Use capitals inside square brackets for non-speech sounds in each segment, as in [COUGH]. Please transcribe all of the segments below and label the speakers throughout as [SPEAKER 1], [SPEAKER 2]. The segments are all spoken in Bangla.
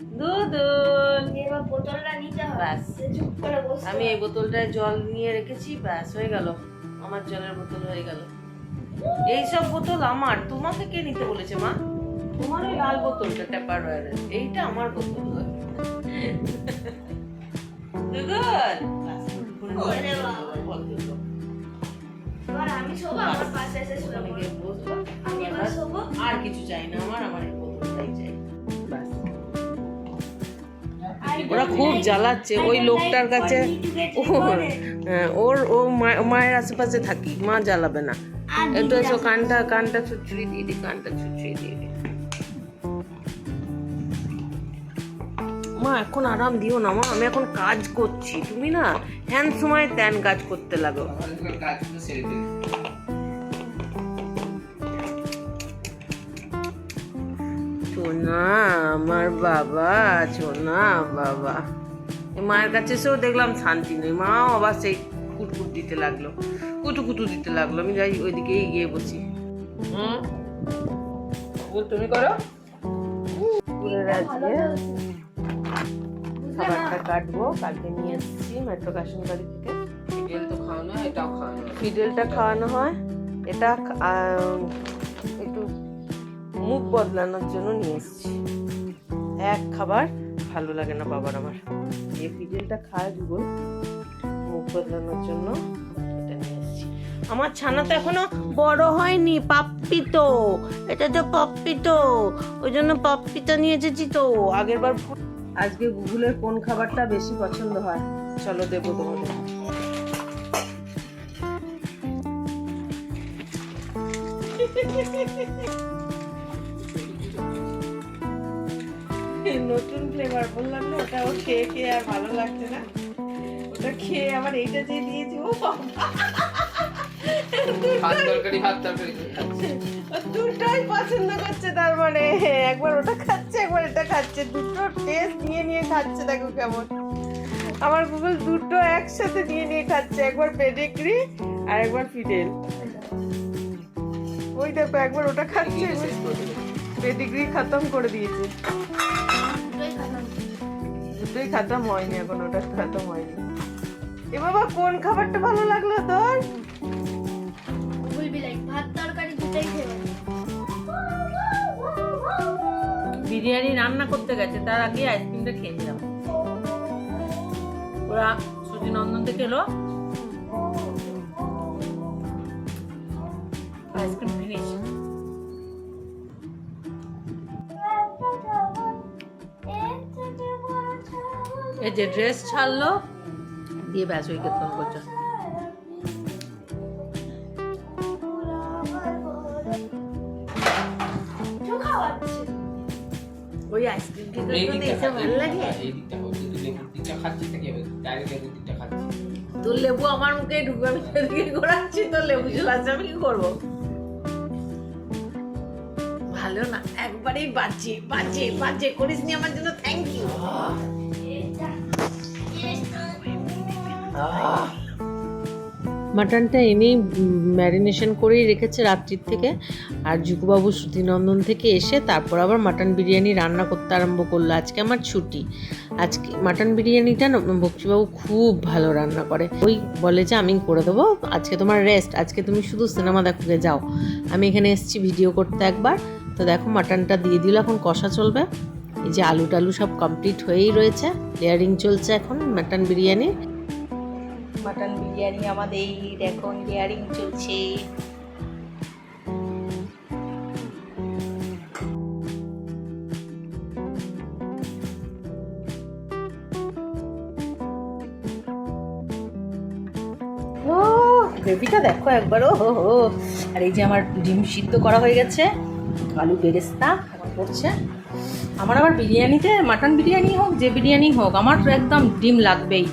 [SPEAKER 1] দুদুল।
[SPEAKER 2] বোতলটা নিতে
[SPEAKER 1] ব্যাস। আমি এই বোতলটায় জল নিয়ে রেখেছি ব্যাস হয়ে গেল। আমার জলের বোতল হয়ে গেল। এইসব বোতল আমার। তোমাকে কে নিতে বলেছে মা? তোমার ওই লাল বোতলটা ট্যাপার এইটা আমার বোতল। আর কিছু চাই না আমার আমার ওরা খুব জ্বালাচ্ছে, ওই লোকটার কাছে ওর, ও মায়ের আশেপাশে থাকি, মা জ্বালাবে না। একটু এসো, কানটা কানটা ছুটছুড়ি দিয়ে দি, কানটা ছুটছুড়ি দিয়ে দি। মা, এখন আরাম দিও না মা, আমি এখন কাজ করছি, তুমি না হ্যান সময় ত্যান কাজ করতে লাগো। সোনা আমার বাবা সোনা বাবা। মায়ের কাছে এসেও দেখলাম শান্তি নেই। মাও আবার সেই কুটকুট দিতে লাগল কুটু কুটু দিতে লাগল। আমি যাই ওইদিকে গিয়ে বসি। হুম? বল তুমি করো? খাবারটা কাটবো কালকে নিয়ে এসেছি মেট্রো কাশন বাড়ি থেকে।
[SPEAKER 3] ফিডেল তো খাওয়ানো হয় এটাও খাওয়ানো
[SPEAKER 1] ফিডেলটা খাওয়ানো হয়। এটা মুখ বদলানোর জন্য নিয়ে এসেছি। এক খাবার ভালো লাগে না বাবার আমার। এই ফিডেলটা খায় যুগল মুখ বদলানোর জন্য এটা নিয়ে এসেছি। আমার ছানা তো এখনও বড় হয়নি, পাপ্পি তো। এটা তো পাপ্পি তো, ওই জন্য পাপ্পিটা নিয়ে এসেছি তো। আগের বার আজকে গুগলের কোন খাবারটা বেশি পছন্দ হয়? চলো দেবো তোমাদের। [LAUGHS] নতুন ফ্লেভার বললাম না ওটা ও খেয়ে খেয়ে আর ভালো লাগছে না। ওটা খেয়ে আবার এইটা যে দিয়েছি ও
[SPEAKER 3] ভাত তরকারি ভাত তরকারি। করে
[SPEAKER 1] ও দুটোই পছন্দ করছে তার মানে একবার ওটা খাচ্ছে একবার এটা খাচ্ছে দুটো টেস্ট নিয়ে নিয়ে খাচ্ছে দেখো কেমন। আমার গুগল দুটো একসাথে নিয়ে নিয়ে খাচ্ছে একবার পেডিগ্রি আর একবার ফিডেল ওই দেখো একবার ওটা খাচ্ছে। পেডিগ্রি খতম করে দিয়েছে।
[SPEAKER 2] দুটোই খাতাম
[SPEAKER 1] হয়নি এখন ওটা খাতাম হয়নি। এ বাবা কোন খাবারটা ভালো লাগল তোর?
[SPEAKER 2] ভাত তরকারি দুটোই
[SPEAKER 1] বিরিয়ানি রান্না করতে গেছে তার আগে আইসক্রিমটা খেয়ে নিলাম। ওরা সুজি নন্দন থেকে এলো এই যে ড্রেস ছাড়লো দিয়ে ব্যাস ওই কীর্তন করছ ওই আইসক্রিম ভালো লাগে।
[SPEAKER 3] খাচ্ছিস।
[SPEAKER 1] তোর লেবু আমার মুখে ঢুকে আমি সেদিকে ঘোরাচ্ছি তোর লেবু আমি কি করব? ভালো না একবারেই বাজে বাজে বাজে। করিস নি আমার জন্য থ্যাংক ইউ মাটনটা এনেই ম্যারিনেশন করেই রেখেছে রাত্রির থেকে। আর জুকুবাবু শ্রুতিনন্দন থেকে এসে তারপর আবার মাটন বিরিয়ানি রান্না করতে আরম্ভ করল। আজকে আমার ছুটি। আজকে মাটন বিরিয়ানিটা বক্সিবাবু খুব ভালো রান্না করে। ওই বলে যে আমি করে দেবো, আজকে তোমার রেস্ট আজকে তুমি শুধু সিনেমা দেখতে যাও। আমি এখানে এসেছি ভিডিও করতে একবার। তো দেখো মাটনটা দিয়ে দিল, এখন কষা চলবে। এই যে আলু টালু সব কমপ্লিট হয়েই রয়েছে। লেয়ারিং চলছে এখন মাটন বিরিয়ানি মাটন বিরিয়ানি আমাদের এখন লেয়ারিং চলছে। গ্রেভিটা দেখো একবার, ও হো আর এই যে আমার ডিম সিদ্ধ করা হয়ে গেছে, আলু বেরেস্তা করছে। আমার আবার বিরিয়ানিতে মাটন বিরিয়ানি হোক, যে বিরিয়ানি হোক, আমার একদম ডিম লাগবেই।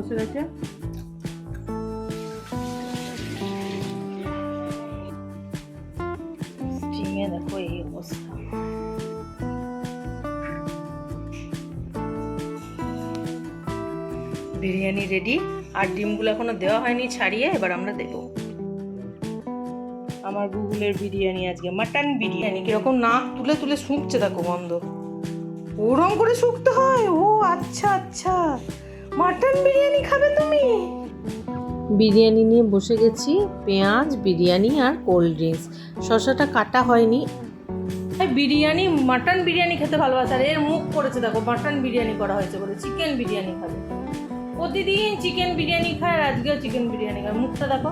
[SPEAKER 1] বসে গেছে দেখো এই অবস্থা। বিরিয়ানি রেডি আর ডিমগুলো এখনও দেওয়া হয়নি ছাড়িয়ে, এবার আমরা দেবো। আমার গুগলের বিরিয়ানি আজকে, মাটন বিরিয়ানি। কীরকম নাক তুলে তুলে শুকছে দেখো বন্ধ। ওরম করে শুকতে হয়? ও আচ্ছা আচ্ছা। মাটন বিরিয়ানি খাবে তুমি? বিরিয়ানি নিয়ে বসে গেছি পেঁয়াজ বিরিয়ানি আর কোল্ড ড্রিঙ্কস। শসাটা কাটা হয়নি। বিরিয়ানি মাটন বিরিয়ানি খেতে ভালোবাসে আর এর মুখ করেছে দেখো মাটন বিরিয়ানি করা হয়েছে বলে চিকেন বিরিয়ানি খাবে। প্রতিদিন চিকেন বিরিয়ানি খায় আর আজকেও চিকেন বিরিয়ানি খায়। মুখটা দেখো।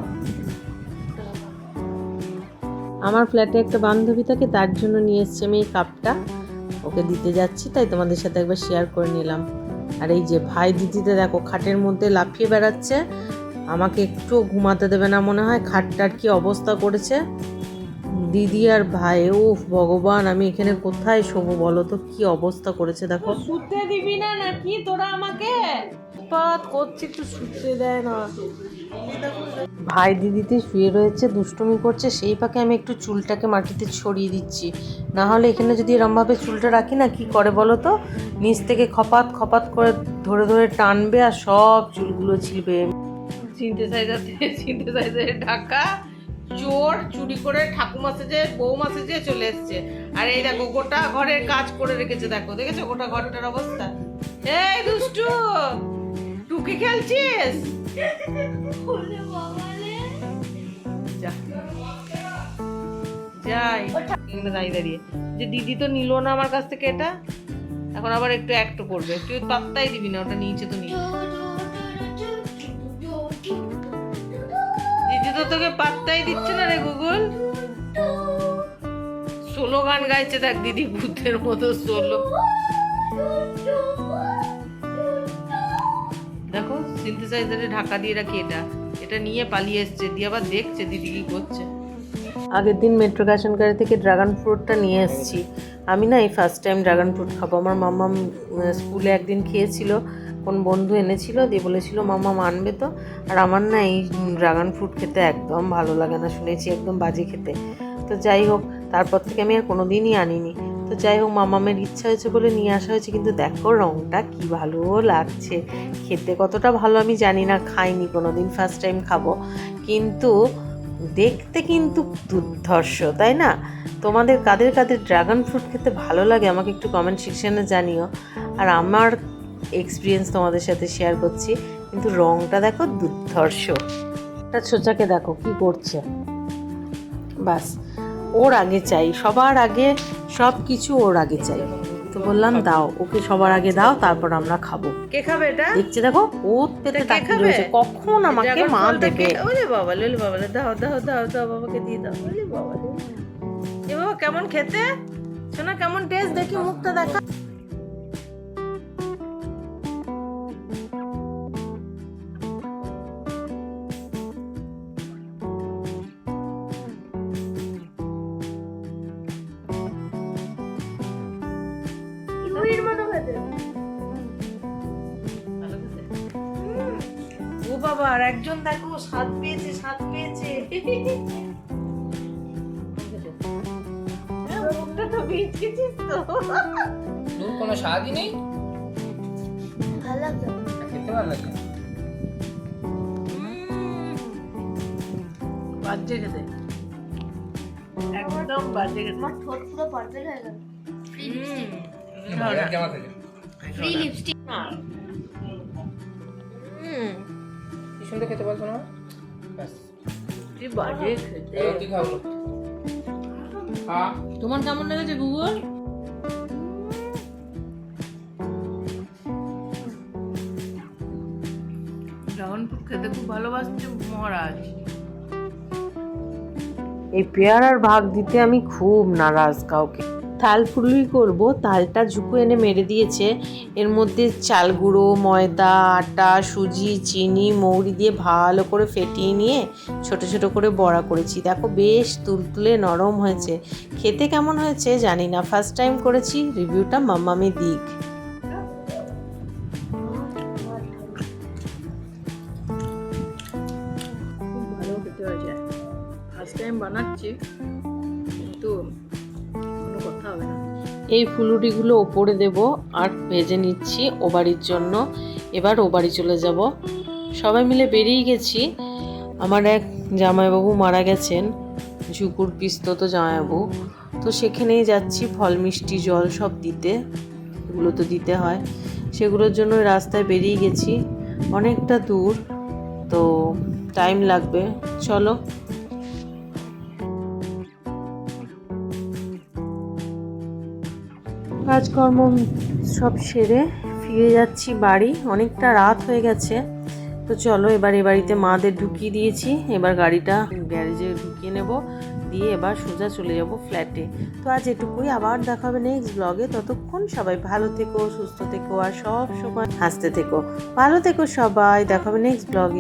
[SPEAKER 1] আমার ফ্ল্যাটে একটা বান্ধবী থাকে তার জন্য নিয়ে এসছি আমি এই কাপটা। ওকে দিতে যাচ্ছি তাই তোমাদের সাথে একবার শেয়ার করে নিলাম। আর এই যে ভাই দিদিতে দেখো, খাটের মধ্যে লাফিয়ে বেড়াচ্ছে। আমাকে একটু ঘুমাতে দেবে না মনে হয়, খাটটার কি অবস্থা করেছে? দিদি আর ভাই ও ভগবান, আমি এখানে কোথায় শোবো বলো তো, কি অবস্থা করেছে দেখো। শুতে দিবি না নাকি তোরা আমাকে? করছে, একটু শুতে দেয় না। ভাই দিদিতে শুয়ে রয়েছে, দুষ্টুমি করছে, সেই ফাঁকে আমি একটু চুলটাকে মাটিতে ছড়িয়ে দিচ্ছি। না হলে এখানে যদি এরমভাবে চুলটা রাখি না, কি করে বলো তো? নিচ থেকে খপাত খপাত করে ধরে ধরে টানবে আর সব চুলগুলো ছিলবে। সিনথেসাইজার সিনথেসাইজারে ঢাকা, চোর চুরি করে ঠাকুমা সেজে বৌমা সেজে চলে এসছে। আর এই দেখো, গোটা ঘরের কাজ করে রেখেছে, দেখো, দেখেছ গোটা ঘরটার অবস্থা? এই দুষ্টু! টুকি খেলছিস? যাই দাঁড়িয়ে দাঁড়িয়ে। যে দিদি তো নিল না আমার কাছ থেকে এটা এখন আবার একটু একটু করবে। তুই পাত্তাই দিবি না ওটা নিচে তো নিয়ে দিদি তো তোকে পাত্তাই দিচ্ছে না রে গুগল। সোলো গান গাইছে দেখ দিদি ভূতের মতো সোলো দেখো সিনথেসাইজারে ঢাকা দিয়ে রাখি এটা। এটা নিয়ে পালিয়ে এসছে। দিয়ে আবার দেখছে দিদি কি করছে। আগের দিন মেট্রো ক্যাশনকারি থেকে ড্রাগন ফ্রুটটা নিয়ে এসেছি। আমি না এই ফার্স্ট টাইম ড্রাগন ফ্রুট খাব। আমার মাম্মা স্কুলে একদিন খেয়েছিল। কোন বন্ধু এনেছিল, দিয়ে বলেছিল, মাম্মা, মানবে তো? আর আমার না এই ড্রাগন ফ্রুট খেতে একদম ভালো লাগে না। শুনেছি একদম বাজে খেতে। তো যাই হোক, তারপর থেকে আমি আর কোনো দিনই আনিনি। তো যাই হোক, মামামের ইচ্ছা হয়েছে বলে নিয়ে আসা হয়েছে, কিন্তু দেখো রঙটা কি ভালো লাগছে। খেতে কতটা ভালো আমি জানি না, খাইনি কোনো দিন ফার্স্ট টাইম খাব। কিন্তু দেখতে কিন্তু দুর্ধর্ষ, তাই না? তোমাদের কাদের কাদের ড্রাগন ফ্রুট খেতে ভালো লাগে আমাকে একটু কমেন্ট সেকশানে জানিও। আর আমার এক্সপিরিয়েন্স তোমাদের সাথে শেয়ার করছি, কিন্তু রঙটা দেখো দুর্ধর্ষ। একটা ছোচাকে দেখো কি করছে। বাস, ওর আগে চাই, সবার আগে সব কিছু ওর আগে চাই। তো বললাম দাও ওকে সবার আগে দাও তারপর আমরা খাব। কে খাবে এটা? দেখছি দেখো ও পেতে তাকিয়ে রয়েছে। কখন আমাকে মা দেবে? ওরে বাবা লোলে বাবা দাও দাও দাও দাও বাবাকে দিয়ে দাও ওরে বাবা এ বাবা কেমন খেতে? শোনা কেমন টেস্ট দেখি মুখটা দেখা।
[SPEAKER 2] মতো খেতে
[SPEAKER 1] ও বাবা আর একজন দেখো স্বাদ পেয়েছে স্বাদ পেয়েছে। হ্যাঁ, মুখটা তো ভিজকেছিস তো।
[SPEAKER 3] তোর কোনো স্বাদই নেই?
[SPEAKER 2] ভালো
[SPEAKER 3] খেতে ভালো লাগে
[SPEAKER 1] বাজে খেতে। একদম বাজে খেতে।
[SPEAKER 2] আমার ঠোঁট পুরো পার্পেল হয়ে গেল। ফ্রি লিপস্টিক
[SPEAKER 3] কি সুন্দর খেতে বলছো না? ব্যাস।
[SPEAKER 1] কি বাজে খেতে।
[SPEAKER 3] এবার তুই হ্যাঁ
[SPEAKER 1] তোমার কেমন লেগেছে গুগল? ড্রাগন ফ্রুট খেতে খুব ভালোবাসছে মহারাজ। এই পেয়ারার ভাগ দিতে আমি খুব নারাজ কাউকে। তাল ফুলুই করব। তালটা ঝুঁকু এনে মেরে দিয়েছে। এর মধ্যে চাল গুঁড়ো, ময়দা, আটা, সুজি, চিনি, মৌরি দিয়ে ভালো করে ফেটিয়ে নিয়ে ছোট ছোট করে বড়া করেছি। দেখো বেশ তুলতুলে নরম হয়েছে। খেতে কেমন হয়েছে জানি না। ফার্স্ট টাইম করেছি, রিভিউটা মাম্মামি দিক। টাইম বানাচ্ছি, কিন্তু হবে না। এই ফুলুরিগুলো ওপরে দেব আর ভেজে নিচ্ছি ও বাড়ির জন্য। এবার ও বাড়ি চলে যাব। সবাই মিলে বেরিয়ে গেছি। আমার এক জামাইবাবু মারা গেছেন। ঝুকুর পিস্তত জামাইবাবু। তো সেখানেই যাচ্ছি, ফল, মিষ্টি, জল সব দিতে। এগুলো তো দিতে হয়। সেগুলোর জন্য রাস্তায় বেরিয়ে গেছি। অনেকটা দূর। তো টাইম লাগবে। চলো। কাজকর্ম সব সেরে ফিরে যাচ্ছি বাড়ি। অনেকটা রাত হয়ে গেছে। তো চলো এবার এ বাড়িতে মাদের ঢুকিয়ে দিয়েছি। এবার গাড়িটা গ্যারেজে ঢুকিয়ে নেব। দিয়ে এবার সোজা চলে যাব ফ্ল্যাটে। তো আজ এটুকুই। আবার দেখা হবে নেক্সট ব্লগে ততক্ষণ সবাই ভালো থেকো, সুস্থ থেকো, আর সব সময় হাসতে থেকো। ভালো থেকো সবাই। দেখা হবে নেক্সট ব্লগে